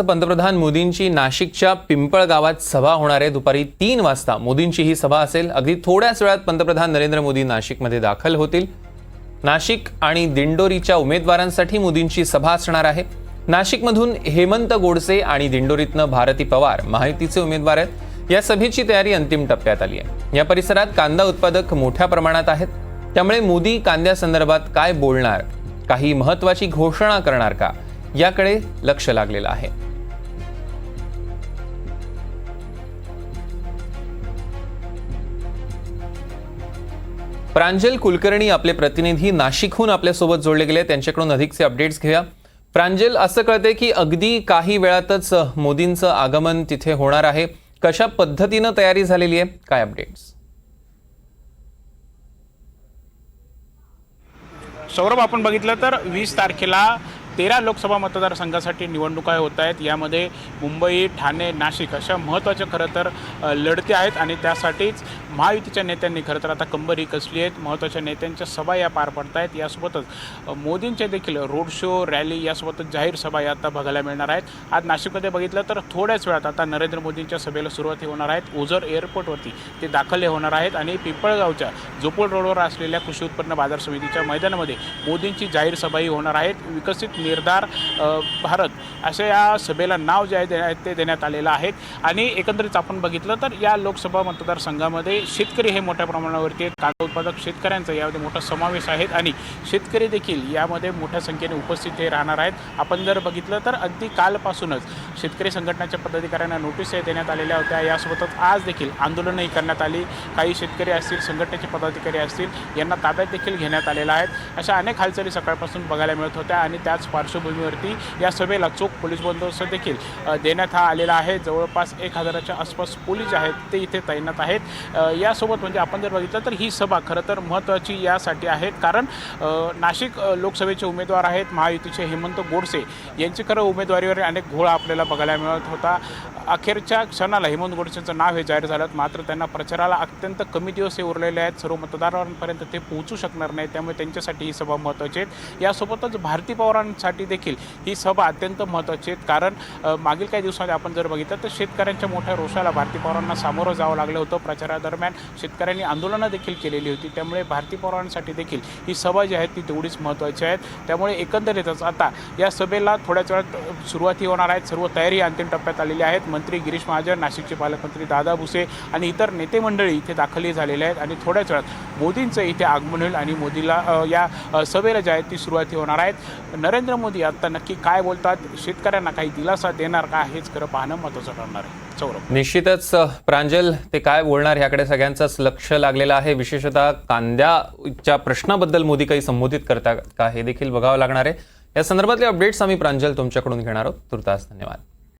पंतप्रधान मोदींची नाशिकच्या पिंपळ गावात सभा होणार आहे. दुपारी तीन वाजता मोदींची ही सभा असेल. अगदी थोड्याच वेळात पंतप्रधान नरेंद्र मोदी नाशिकमध्ये दाखल होतील. नाशिक आणि दिंडोरीच्या उमेदवारांसाठी मोदींची सभा असणार आहे. नाशिकमधून हेमंत गोडसे आणि दिंडोरीतनं भारती पवार माहितीचे उमेदवार आहेत. या सभेची तयारी अंतिम टप्प्यात आली आहे. या परिसरात कांदा उत्पादक मोठ्या प्रमाणात आहेत. त्यामुळे मोदी कांद्यासंदर्भात काय बोलणार काही महत्वाची घोषणा करणार का याकडे लक्ष लागलेलं आहे. प्रांजल कुलकर्णी आपले प्रतिनिधी नाशिकहून आपल्यासोबत जोडले गेले. त्यांच्याकडून अधिकचे अपडेट्स घेऊया. प्रांजल असं कळते की अगदी काही वेळातच मोदींचं आगमन तिथे होणार आहे. कशा पद्धतीनं तयारी झालेली आहे? काय अपडेट्स? सौरभ आपण बघितलं तर वीस तारखेला तेरा लोकसभा मतदारसंघासाठी निवडणुका होत आहेत. यामध्ये मुंबई ठाणे नाशिक अशा महत्त्वाच्या खरं तर लढत्या आहेत आणि त्यासाठीच महायुतीच्या नेत्यांनी खरं तर आता कंबरी कसली आहेत महत्त्वाच्या नेत्यांच्या सभा या पार पडत आहेत यासोबतच मोदींचे देखील रोड शो रॅली यासोबतच जाहीर सभा या आता बघायला मिळणार आहेत. आज नाशिकमध्ये बघितलं तर थोड्याच वेळात आता नरेंद्र मोदींच्या सभेला सुरुवात होणार आहेत. ओझर एअरपोर्टवरती ते दाखल होणार आहेत आणि पिंपळगावच्या जोपोळ रोडवर असलेल्या कृषी उत्पन्न बाजार समितीच्या मैदानामध्ये मोदींची जाहीर सभाही होणार आहेत. विकसित निर्धार भारत असे या सभेला नाव जे आहे दे- ते देण्यात आलेलं आहे. आणि एकंदरीत आपण बघितलं तर या लोकसभा मतदारसंघामध्ये शेतकरी हे मोठ्या प्रमाणावरती आहेत. कांदा उत्पादक शेतकऱ्यांचा यामध्ये मोठा समावेश आहे आणि शेतकरी देखील यामध्ये मोठ्या संख्येने उपस्थित हे राहणार आहेत. आपण जर बघितलं तर अगदी कालपासूनच शेतकरी संघटनाच्या पदाधिकाऱ्यांना नोटीस देण्यात आलेल्या होत्या. यासोबतच आज देखील आंदोलनही करण्यात आली. काही शेतकरी असतील संघटनेचे पदाधिकारी असतील यांना ताब्यात देखील घेण्यात आलेल्या आहेत अशा अनेक हालचाली सकाळपासून बघायला मिळत होत्या आणि त्याच पार्श्वभूमीवरती या सभेला चोख पोलीस बंदोबस्त देखील देण्यात हा आलेला आहे. जवळपास एक हजाराच्या आसपास पोलीस आहेत ते इथे तैनात आहेत. यासोबत म्हणजे आपण जर बघितलं तर ही सभा खरं तर महत्त्वाची यासाठी आहेत कारण नाशिक लोकसभेचे उमेदवार आहेत महायुतीचे हेमंत गोडसे. यांची खरं उमेदवारीवर अनेक घोळा आपल्याला बघायला मिळत होता. अखेरच्या क्षणाला हेमंत गोडसेचं नाव हे जाहीर झालं. मात्र त्यांना प्रचाराला अत्यंत कमी दिवस हे उरलेले आहेत. सर्व मतदारांपर्यंत ते पोहोचू शकणार नाही त्यामुळे त्यांच्यासाठी ही सभा महत्त्वाची आहे यासोबतच भारती पवारांसाठी देखील ही सभा अत्यंत महत्त्वाची आहे कारण मागील काही दिवसांमध्ये आपण जर बघितलं तर शेतकऱ्यांच्या मोठ्या रोषाला भारती पवारांना सामोरं जावं लागलं होतं. प्रचारादरम्यान दरम्यान शेतकऱ्यांनी आंदोलनं देखील केलेली होती. त्यामुळे भारतीय पवारांसाठी देखील ही सभा जी आहे ती तेवढीच महत्त्वाची आहे. त्यामुळे एकंदरीतच आता या सभेला थोड्याच वेळात सुरुवाती होणार आहेत. सर्व तयारी अंतिम टप्प्यात आलेली आहेत. मंत्री गिरीश महाजन नाशिकचे पालकमंत्री दादा भुसे आणि इतर नेते मंडळी इथे दाखल झालेले आहेत आणि थोड्याच वेळात मोदींचं इथे आगमन होईल आणि मोदीला या सभेला ज्या आहेत ती सुरुवाती होणार आहेत. नरेंद्र मोदी आता नक्की काय बोलतात? शेतकऱ्यांना काही दिलासा देणार का? हेच खरं पाहणं महत्त्वाचं ठरणार आहे. सौरभ निश्चितच प्रांजल ते काय बोलणार? ह्याकडे सगळ्यांचंच लक्ष लागलेलं आहे. विशेषतः कांद्याच्या प्रश्नाबद्दल मोदी काही संबोधित करतात का? हे देखील बघावं लागणार आहे. या संदर्भातले अपडेट्स आम्ही प्रांजल तुमच्याकडून घेणार आहोत. तुर्तास धन्यवाद.